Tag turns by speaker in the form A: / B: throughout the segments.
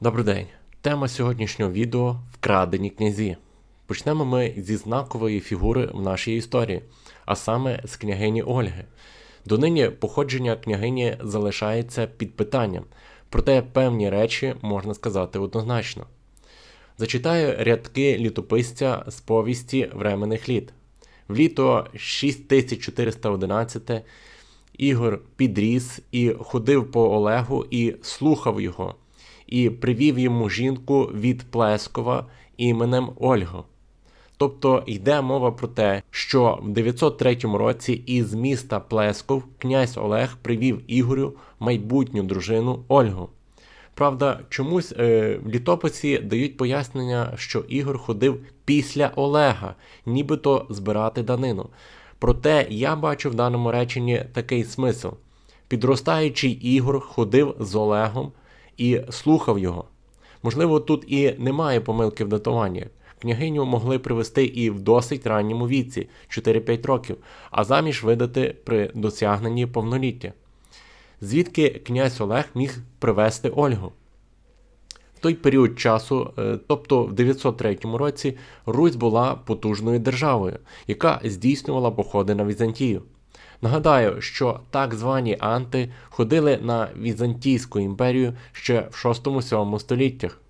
A: Добрий день. Тема сьогоднішнього відео вкрадені князі. Почнемо ми зі знакової фігури в нашій історії, а саме з княгині Ольги. Донині походження княгині залишається під питанням, проте певні речі можна сказати однозначно. Зачитаю рядки літописця з повісті временних літ. В літо 6411 Ігор підріс і ходив по Олегу і слухав його, і привів йому жінку від Плескова іменем Ольго. Тобто йде мова про те, що в 903 році із міста Плесков князь Олег привів Ігорю майбутню дружину Ольгу. Правда, чомусь е, в літописі дають пояснення, що Ігор ходив після Олега, нібито збирати данину. Проте я бачу в даному реченні такий смисл. Підростаючий Ігор ходив з Олегом і слухав його. Можливо, тут і немає помилки в датуванні. Княгиню могли привести і в досить ранньому віці 4-5 років, а заміж видати при досягненні повноліття. Звідки князь Олег міг привести Ольгу? В той період часу, е, тобто в 903 році, Русь була потужною державою, яка здійснювала походи на Візантію. Нагадаю, що так звані анти ходили на Візантійську імперію ще в 6-7 століттях.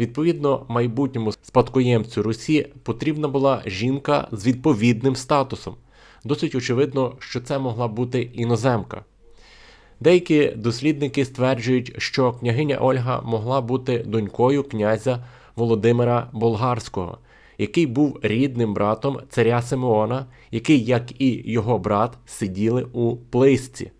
A: Відповідно, майбутньому спадкоємцю Русі потрібна була жінка з відповідним статусом. Досить очевидно, що це могла бути іноземка. Деякі дослідники стверджують, що княгиня Ольга могла бути донькою князя Володимира Болгарського, який був рідним братом царя Симеона, який, як і його брат, сиділи у Плисці.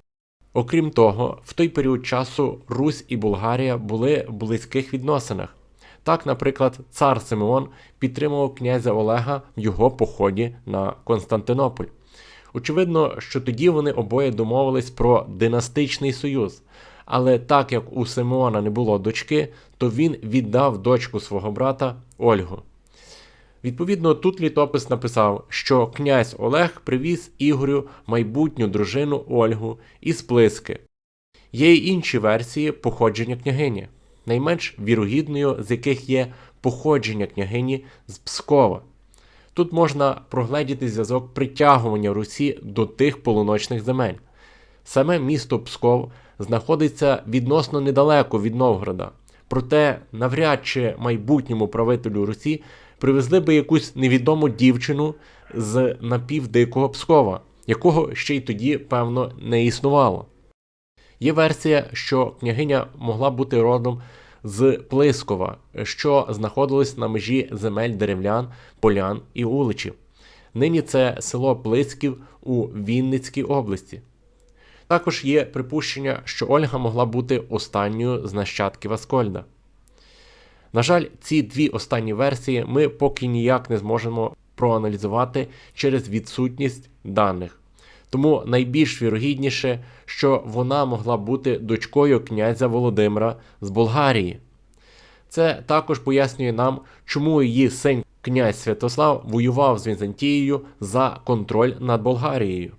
A: Окрім того, в той період часу Русь і Болгарія були в близьких відносинах. Так, наприклад, цар Симеон підтримував князя Олега в його поході на Константинополь. Очевидно, що тоді вони обоє домовились про династичний союз. Але так як у Симеона не було дочки, то він віддав дочку свого брата Ольгу. Відповідно, тут літопис написав, що князь Олег привіз Ігорю майбутню дружину Ольгу із Плиски. Є й інші версії походження княгині, найменш вірогідною з яких є походження княгині з Пскова. Тут можна прогледіти зв'язок притягування Русі до тих полуночних земель. Саме місто Псков знаходиться відносно недалеко від Новгорода, проте навряд чи майбутньому правителю Русі привезли би якусь невідому дівчину з напівдикого Пскова, якого ще й тоді, певно, не існувало. Є версія, що княгиня могла бути родом з Плискова, що знаходилось на межі земель деревлян, полян і уличів. Нині це село Плисків у Вінницькій області. Також є припущення, що Ольга могла бути останньою з нащадків Аскольда. На жаль, ці дві останні версії ми поки ніяк не зможемо проаналізувати через відсутність даних. Тому найбільш вірогідніше, що вона могла бути дочкою князя Володимира з Болгарії. Це також пояснює нам, чому її син князь Святослав воював з Візантією за контроль над Болгарією.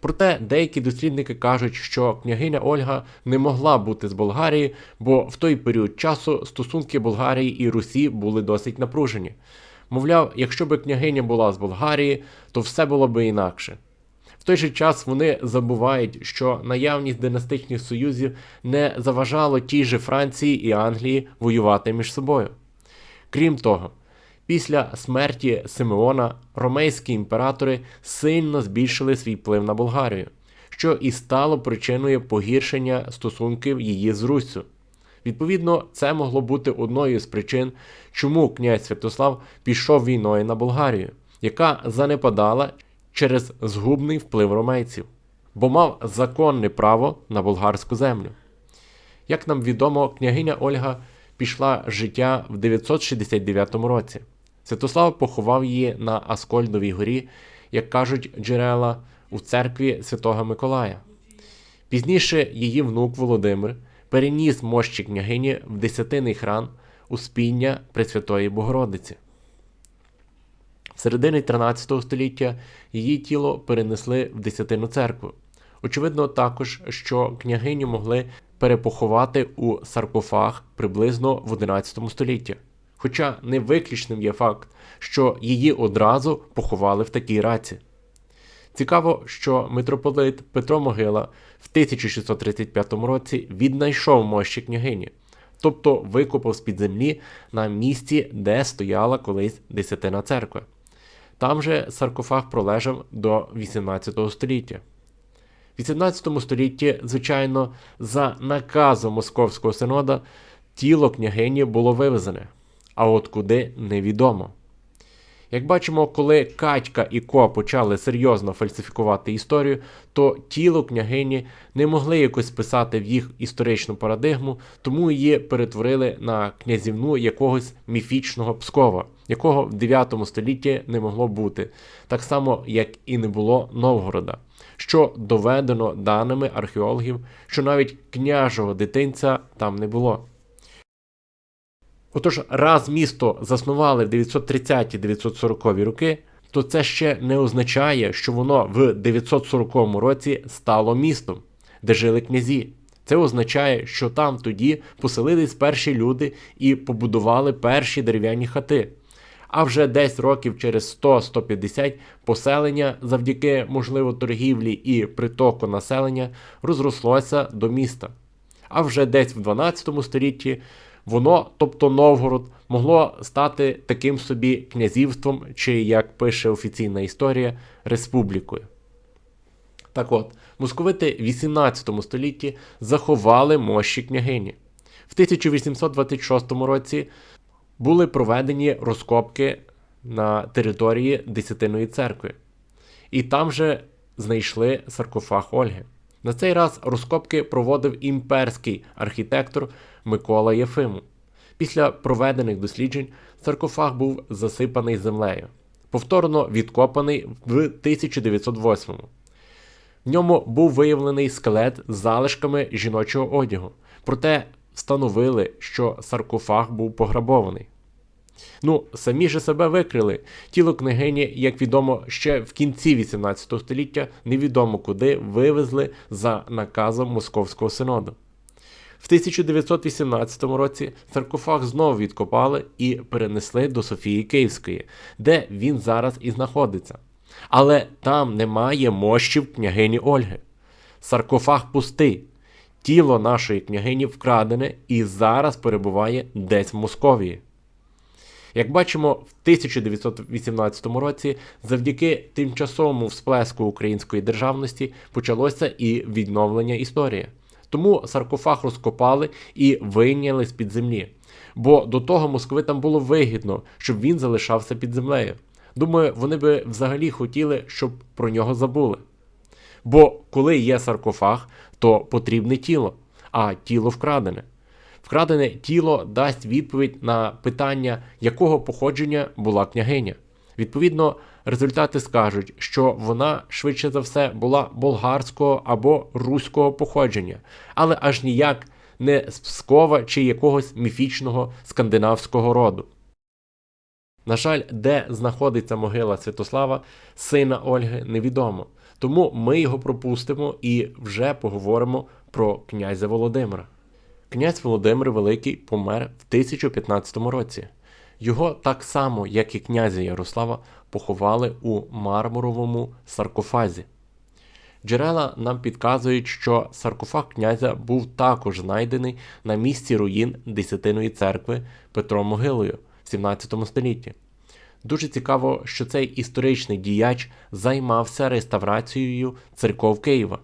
A: Проте деякі дослідники кажуть, що княгиня Ольга не могла бути з Болгарії, бо в той період часу стосунки Болгарії і Русі були досить напружені. Мовляв, якщо б княгиня була з Болгарії, то все було би інакше. В той же час вони забувають, що наявність династичних союзів не заважало тій же Франції і Англії воювати між собою. Крім того, після смерті Симеона ромейські імператори сильно збільшили свій вплив на Болгарію, що і стало причиною погіршення стосунків її з Руссю. Відповідно, це могло бути одною з причин, чому князь Святослав пішов війною на Болгарію, яка занепадала через згубний вплив ромейців, бо мав законне право на болгарську землю. Як нам відомо, княгиня Ольга пішла з життя в 969 році. Святослав поховав її на Аскольдовій горі, як кажуть джерела, у церкві Святого Миколая. Пізніше її внук Володимир переніс мощі княгині в десятинний храм Успіння Пресвятої Богородиці. В середині 13 століття її тіло перенесли в Десятину церкву. Очевидно, також, що княгиню могли перепоховати у саркофаг приблизно в 11 столітті. Хоча не виключним є факт, що її одразу поховали в такій раці. Цікаво, що митрополит Петро Могила в 1635 році віднайшов мощі княгині, тобто викопав з-під землі на місці, де стояла колись десятина церкви. Там же саркофаг пролежав до 18 століття. В 18 столітті, звичайно, за наказом Московського синода тіло княгині було вивезене, а от куди невідомо. Як бачимо, коли Катька і Ко почали серйозно фальсифікувати історію, то тіло княгині не могли якось списати в їх історичну парадигму, тому її перетворили на князівну якогось міфічного Пскова, якого в 9 столітті не могло бути, так само як і не було Новгорода, що доведено даними археологів, що навіть княжого дитинця там не було. Отож, раз місто заснували в 930-940 роки, то це ще не означає, що воно в 940 році стало містом, де жили князі. Це означає, що там тоді поселились перші люди і побудували перші дерев'яні хати. А вже десь років через 100-150 поселення завдяки, можливо, торгівлі і притоку населення розрослося до міста. А вже десь в 12 столітті воно, тобто Новгород, могло стати таким собі князівством, чи, як пише офіційна історія, республікою. Так от, московити в 18 столітті заховали мощі княгині. В 1826 році були проведені розкопки на території Десятиної церкви, і там же знайшли саркофаг Ольги. На цей раз розкопки проводив імперський архітектор Микола Єфиму. Після проведених досліджень саркофаг був засипаний землею, повторно відкопаний в 1908 В ньому був виявлений скелет з залишками жіночого одягу, проте встановили, що саркофаг був пограбований. Ну, самі ж себе викрили. Тіло княгині, як відомо, ще в кінці 18 століття невідомо куди вивезли за наказом Московського синоду. В 1918 році саркофаг знову відкопали і перенесли до Софії Київської, де він зараз і знаходиться. Але там немає мощів княгині Ольги. Саркофаг пустий. Тіло нашої княгині вкрадене і зараз перебуває десь в Московії. Як бачимо, в 1918 році завдяки тимчасовому всплеску української державності почалося і відновлення історії. Тому саркофаг розкопали і вийняли з під землі. Бо до того московитам було вигідно, щоб він залишався під землею. Думаю, вони би взагалі хотіли, щоб про нього забули. Бо коли є саркофаг, то потрібне тіло, а тіло вкрадене. Вкрадене тіло дасть відповідь на питання, якого походження була княгиня. Відповідно, результати скажуть, що вона швидше за все була болгарського або руського походження, але аж ніяк не з Пскова чи якогось міфічного скандинавського роду. На жаль, де знаходиться могила Святослава, сина Ольги, невідомо. Тому ми його пропустимо і вже поговоримо про князя Володимира. Князь Володимир Великий помер в 1015 році. Його так само, як і князя Ярослава, поховали у мармуровому саркофазі. Джерела нам підказують, що саркофаг князя був також знайдений на місці руїн Десятиної церкви Петро Могилою в 17 столітті. Дуже цікаво, що цей історичний діяч займався реставрацією церков Києва.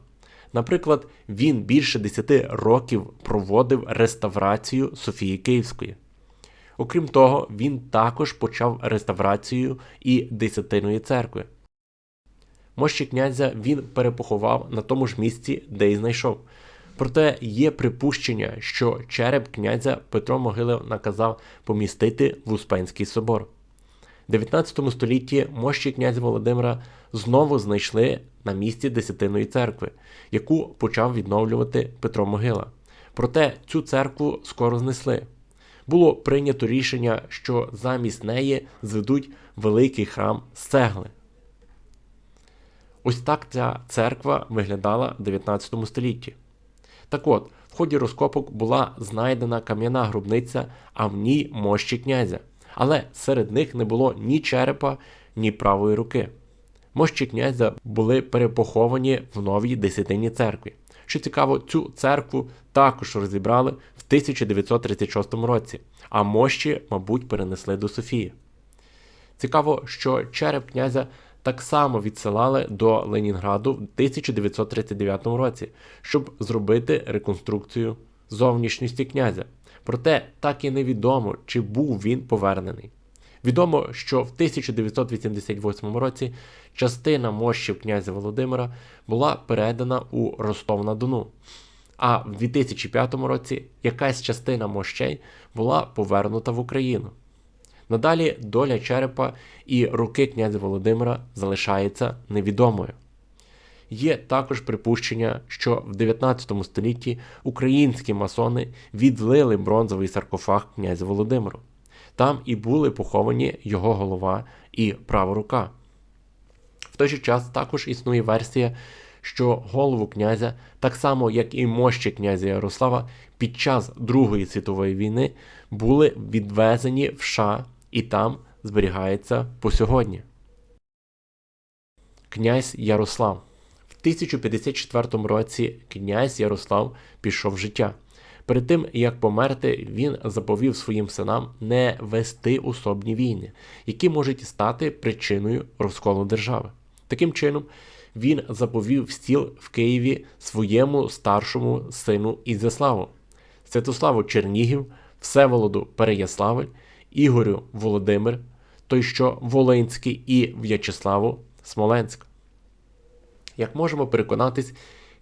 A: Наприклад, він більше 10 років проводив реставрацію Софії Київської. Окрім того, він також почав реставрацію і Десятиної церкви. Мощі князя він перепоховав на тому ж місці, де й знайшов. Проте є припущення, що череп князя Петро Могилев наказав помістити в Успенський собор. В 19 столітті мощі князя Володимира знову знайшли на місці Десятиної церкви, яку почав відновлювати Петро Могила. Проте цю церкву скоро знесли. Було прийнято рішення, що замість неї зведуть великий храм з цегли. Ось так ця церква виглядала в 19 столітті. Так от, В ході розкопок була знайдена кам'яна гробниця, а в ній мощі князя. Але серед них не було ні черепа, ні правої руки. Мощі князя були перепоховані в новій десятині церкві. Що цікаво, цю церкву також розібрали в 1936 році, а мощі, мабуть, перенесли до Софії. Цікаво, що череп князя так само відсилали до Ленінграду в 1939 році, щоб зробити реконструкцію зовнішньості князя. Проте так і невідомо, чи був він повернений. Відомо, що в 1988 році частина мощів князя Володимира була передана у Ростов-на-Дону, а в 2005 році якась частина мощей була повернута в Україну. Надалі доля черепа і руки князя Володимира залишається невідомою. Є також припущення, що в 19 столітті українські масони відлили бронзовий саркофаг князя Володимиру. Там і були поховані його голова і права рука. В той же час також існує версія, що голову князя, так само як і мощі князя Ярослава, під час Другої світової війни були відвезені в США і там зберігається по сьогодні. Князь Ярослав 1054 році князь Ярослав пішов в життя. Перед тим як померти, він заповів своїм синам не вести особні війни, які можуть стати причиною розколу держави. Таким чином, він заповів стіл в Києві своєму старшому сину Ізяславу, Святославу Чернігів, Всеволоду Переяславль, Ігорю Володимир, той що Волинський і В'ячеславу Смоленськ. Як можемо переконатись,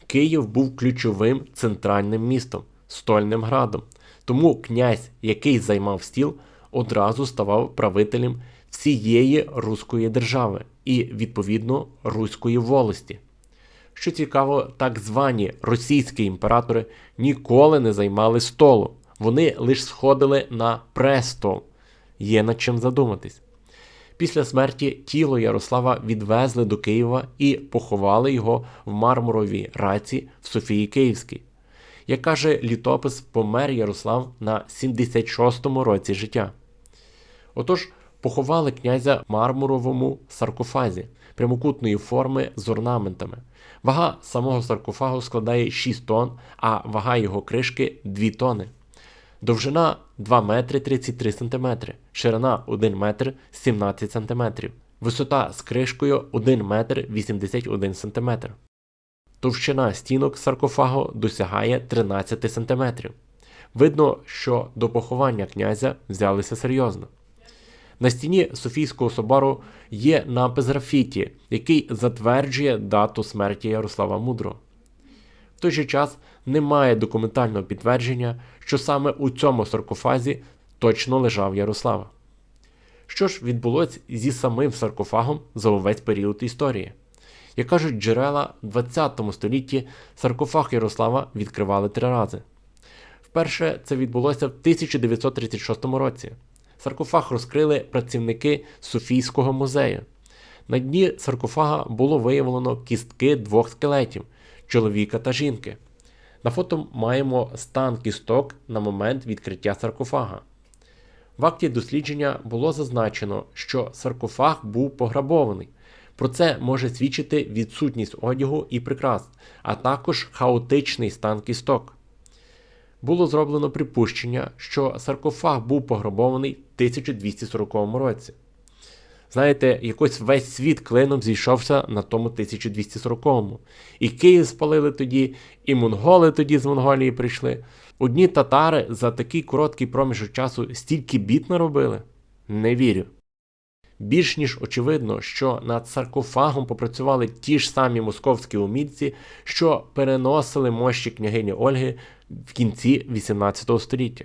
A: Київ був ключовим центральним містом, стольним градом. Тому князь, який займав стіл, одразу ставав правителем всієї Руської держави і, відповідно, Руської волості. Що цікаво, так звані російські імператори ніколи не займали столу, вони лише сходили на престол. Є над чим задуматись. Після смерті тіло Ярослава відвезли до Києва і поховали його в мармуровій раці в Софії Київській. Як каже літопис, помер Ярослав на 76-му році життя. Отож, поховали князя в мармуровому саркофазі прямокутної форми з орнаментами. Вага самого саркофагу складає 6 тонн, а вага його кришки 2 тони. Довжина 2 метри 33 см, ширина 1 метр 17 см, висота з кришкою 1 метр 81 см. Товщина стінок саркофагу досягає 13 см. Видно, що до поховання князя взялися серйозно. На стіні Софійського собору є напис графіті, який затверджує дату смерті Ярослава Мудрого. В той же час немає документального підтвердження, що саме у цьому саркофазі точно лежав Ярослава. Що ж відбулося зі самим саркофагом за увесь період історії? Як кажуть джерела, в 20 столітті саркофаг Ярослава відкривали три рази. Вперше це відбулося в 1936 році. Саркофаг розкрили працівники Софійського музею. На дні саркофага було виявлено кістки двох скелетів чоловіка та жінки. На фото маємо стан кісток на момент відкриття саркофага. В акті дослідження було зазначено, що саркофаг був пограбований. Про це може свідчити відсутність одягу і прикрас, а також хаотичний стан кісток. Було зроблено припущення, що саркофаг був пограбований в 1240 році. Знаєте, якось весь світ клином зійшовся на тому 1240-му. І Київ спалили тоді, і монголи тоді з Монголії прийшли. Одні татари за такий короткий проміжок часу стільки бід наробили? Не вірю. Більш ніж очевидно, що над саркофагом попрацювали ті ж самі московські умільці, що переносили мощі княгині Ольги в кінці XVIII століття.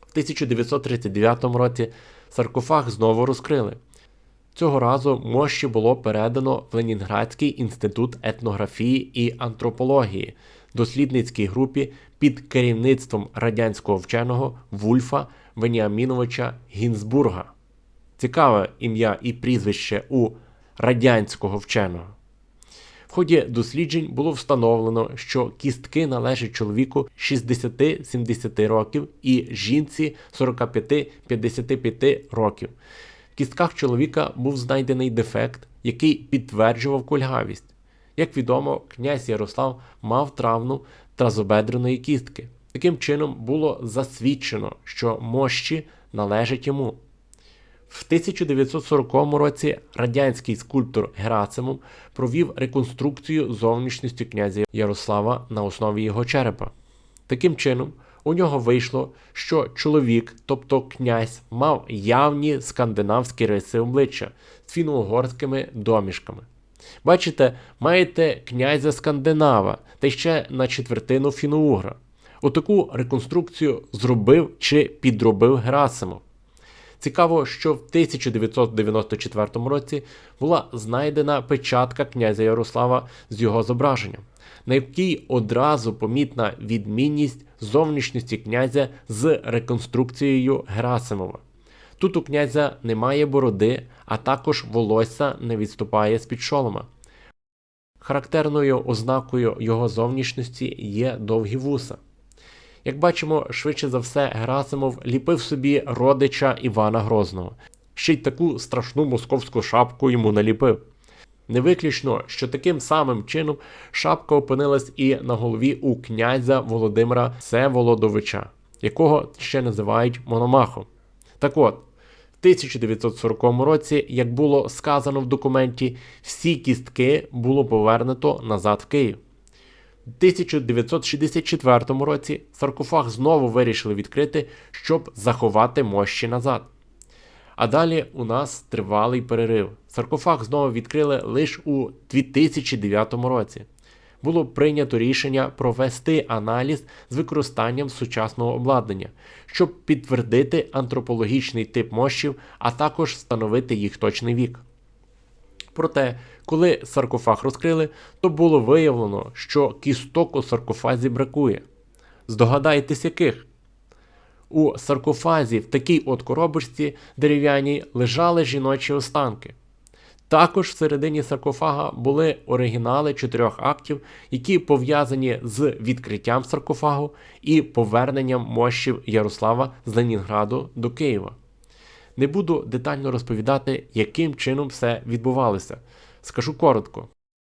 A: В 1939 році саркофаг знову розкрили. Цього разу мощі було передано в Ленінградський інститут етнографії і антропології, дослідницькій групі під керівництвом радянського вченого Вульфа Веніаміновича Гінзбурга. Цікаве ім'я і прізвище у радянського вченого. В ході досліджень було встановлено, що кістки належать чоловіку 60-70 років і жінці 45-55 років. В кістках чоловіка був знайдений дефект, який підтверджував кульгавість. Як відомо, князь Ярослав мав травму тазобедреної кістки. Таким чином було засвідчено, що мощі належать йому. В 1940 році радянський скульптор Герасимов провів реконструкцію зовнішності князя Ярослава на основі його черепа. Таким чином, у нього вийшло, що чоловік, тобто князь, мав явні скандинавські риси обличчя з фіно-угорськими домішками. Бачите, маєте князя Скандинава та ще на четвертину фіноугра. Отаку реконструкцію зробив чи підробив Герасимов. Цікаво, що в 1994 році була знайдена печатка князя Ярослава з його зображенням, на якій одразу помітна відмінність зовнішності князя з реконструкцією Герасимова. Тут у князя немає бороди, а також волосся не відступає з-під шолома. Характерною ознакою його зовнішності є довгі вуса. Як бачимо, швидше за все, Герасимов ліпив собі родича Івана Грозного, ще й таку страшну московську шапку йому наліпив. Не виключно, що таким самим чином шапка опинилась і на голові у князя Володимира Всеволодовича, якого ще називають Мономахом. Так от, в 1940 році, як було сказано в документі, всі кістки було повернуто назад в Київ. У 1964 році саркофаг знову вирішили відкрити, щоб заховати мощі назад. А далі у нас тривалий перерив. Саркофаг знову відкрили лише у 2009 році. Було прийнято рішення провести аналіз з використанням сучасного обладнання, щоб підтвердити антропологічний тип мощів, а також встановити їх точний вік. Проте, коли саркофаг розкрили, то було виявлено, що кісток у саркофазі бракує. Здогадайтесь, яких? У саркофазі в такій от коробочці дерев'яній лежали жіночі останки. Також всередині саркофага були оригінали чотирьох актів, які пов'язані з відкриттям саркофагу і поверненням мощів Ярослава з Ленінграду до Києва. Не буду детально розповідати, яким чином все відбувалося. Скажу коротко.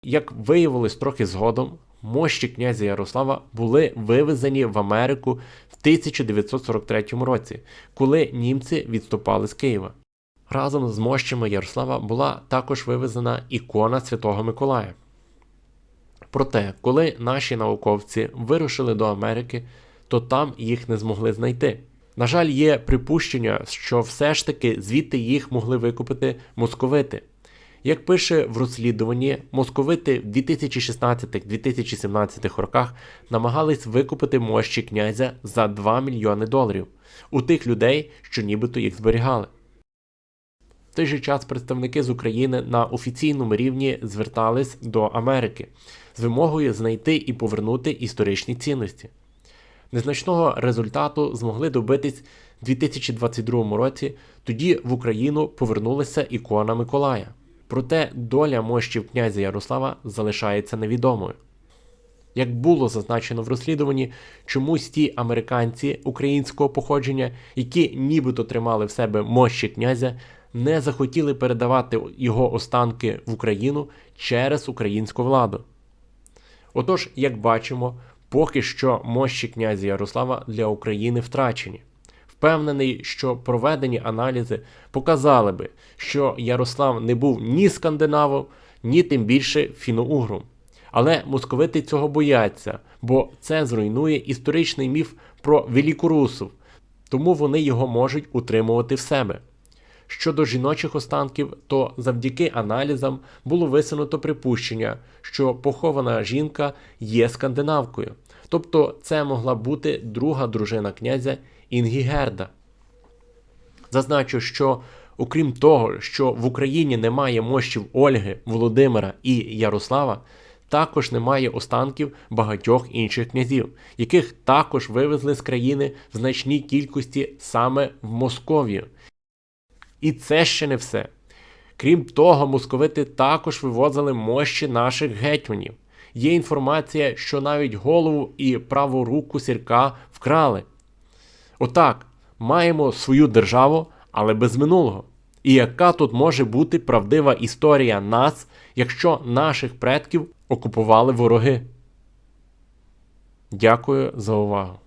A: Як виявилось трохи згодом, мощі князя Ярослава були вивезені в Америку в 1943 році, коли німці відступали з Києва. Разом з мощами Ярослава була також вивезена ікона Святого Миколая. Проте, коли наші науковці вирушили до Америки, то там їх не змогли знайти. На жаль, є припущення, що все ж таки звідти їх могли викупити московити. Як пише в розслідуванні, московити в 2016-2017 роках намагались викупити мощі князя за 2 мільйони доларів у тих людей, що нібито їх зберігали. В той же час представники з України на офіційному рівні звертались до Америки з вимогою знайти і повернути історичні цінності. Незначного результату змогли добитись у 2022 році, тоді в Україну повернулася ікона Миколая. Проте доля мощів князя Ярослава залишається невідомою. Як було зазначено в розслідуванні, чомусь ті американці українського походження, які нібито тримали в себе мощі князя, не захотіли передавати його останки в Україну через українську владу. Отож, як бачимо, поки що мощі князя Ярослава для України втрачені. Впевнений, що проведені аналізи показали би, що Ярослав не був ні скандинавом, ні тим більше фіноугром. Але московити цього бояться, бо це зруйнує історичний міф про великорусів, тому вони його можуть утримувати в себе. Щодо жіночих останків, то завдяки аналізам було висунуто припущення, що похована жінка є скандинавкою, тобто це могла бути друга дружина князя Інгігерда. Зазначу, що окрім того, що в Україні немає мощів Ольги, Володимира і Ярослава, також немає останків багатьох інших князів, яких також вивезли з країни в значній кількості саме в Московію. І це ще не все. Крім того, московити також вивозили мощі наших гетьманів. Є інформація, що навіть голову і праву руку сірка вкрали. Отак, маємо свою державу, але без минулого. І яка тут може бути правдива історія нас, якщо наших предків окупували вороги? Дякую за увагу.